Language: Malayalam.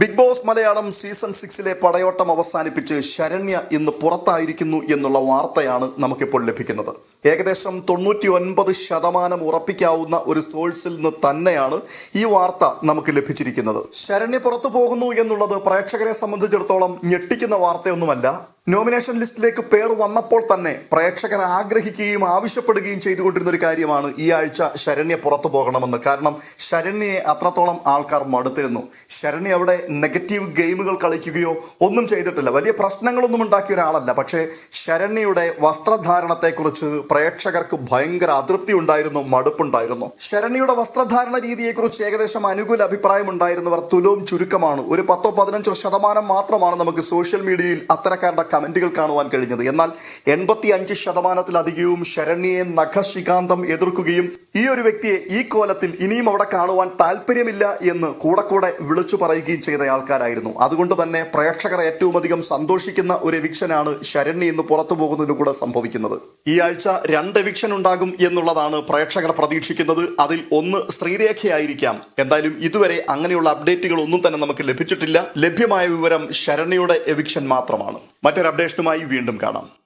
ബിഗ് ബോസ് മലയാളം സീസൺ സിക്സിലെ പടയോട്ടം അവസാനിപ്പിച്ച് ശരണ്യ ഇന്ന് പുറത്തായിരിക്കുന്നു എന്നുള്ള വാർത്തയാണ് നമുക്കിപ്പോൾ ലഭിക്കുന്നത്. ഏകദേശം തൊണ്ണൂറ്റി ഒൻപത് ശതമാനം ഉറപ്പിക്കാവുന്ന ഒരു സോഴ്സിൽ നിന്ന് തന്നെയാണ് ഈ വാർത്ത നമുക്ക് ലഭിച്ചിരിക്കുന്നത്. ശരണ്യ പുറത്തു പോകുന്നു എന്നുള്ളത് പ്രേക്ഷകരെ സംബന്ധിച്ചിടത്തോളം ഞെട്ടിക്കുന്ന വാർത്തയൊന്നുമല്ല. നോമിനേഷൻ ലിസ്റ്റിലേക്ക് പേർ വന്നപ്പോൾ തന്നെ പ്രേക്ഷകർ ആഗ്രഹിക്കുകയും ആവശ്യപ്പെടുകയും ചെയ്തുകൊണ്ടിരുന്ന ഒരു കാര്യമാണ് ഈ ആഴ്ച ശരണ്യ പുറത്തു പോകണമെന്ന്. കാരണം ശരണ്യയെ അത്രത്തോളം ആൾക്കാർ മടുത്തിരുന്നു. ശരണ്യ അവിടെ നെഗറ്റീവ് ഗെയിമുകൾ കളിക്കുകയോ ഒന്നും ചെയ്തിട്ടില്ല. വലിയ പ്രശ്നങ്ങളൊന്നും ഉണ്ടാക്കിയ ഒരാളല്ല. പക്ഷേ ശരണ്യയുടെ വസ്ത്രധാരണത്തെക്കുറിച്ച് പ്രേക്ഷകർക്ക് ഭയങ്കര അതൃപ്തി ഉണ്ടായിരുന്നു മടുപ്പുണ്ടായിരുന്നു. ശരണ്യയുടെ വസ്ത്രധാരണ രീതിയെക്കുറിച്ച് ഏകദേശം അനുകൂല അഭിപ്രായം ഉണ്ടായിരുന്നവർ തുലവും ചുരുക്കമാണ്. ഒരു പത്തോ പതിനഞ്ചോ ശതമാനം മാത്രമാണ് നമുക്ക് സോഷ്യൽ മീഡിയയിൽ അത്തരക്കാരുടെ കമന്റുകൾ കാണുവാൻ കഴിഞ്ഞത്. എന്നാൽ എൺപത്തി അഞ്ച് ശതമാനത്തിലധികവും ശരണ്യയെ നഖശികാന്തം എതിർക്കുകയും ഈ ഒരു വ്യക്തിയെ ഈ കോലത്തിൽ ഇനിയും അവിടെ കാണുവാൻ താല്പര്യമില്ല എന്ന് കൂടെ കൂടെ വിളിച്ചു പറയുകയും ചെയ്ത ആൾക്കാരായിരുന്നു. അതുകൊണ്ട് തന്നെ പ്രേക്ഷകർ ഏറ്റവും അധികം സന്തോഷിക്കുന്ന ഒരു എവിക്ഷനാണ് ശരണ്യ ഇന്ന് പുറത്തു പോകുന്നതിന് കൂടെ സംഭവിക്കുന്നത്. ഈ ആഴ്ച രണ്ട് എവിക്ഷൻ ഉണ്ടാകും എന്നുള്ളതാണ് പ്രേക്ഷകർ പ്രതീക്ഷിക്കുന്നത്. അതിൽ ഒന്ന് ശ്രീരേഖയായിരിക്കാം എന്തായാലും ഇതുവരെ അങ്ങനെയുള്ള അപ്ഡേറ്റുകൾ ഒന്നും തന്നെ നമുക്ക് ലഭിച്ചിട്ടില്ല. ലഭ്യമായ വിവരം ശരണ്യയുടെ എവിക്ഷൻ മാത്രമാണ്. മറ്റൊരു അപ്ഡേഷനുമായി വീണ്ടും കാണാം.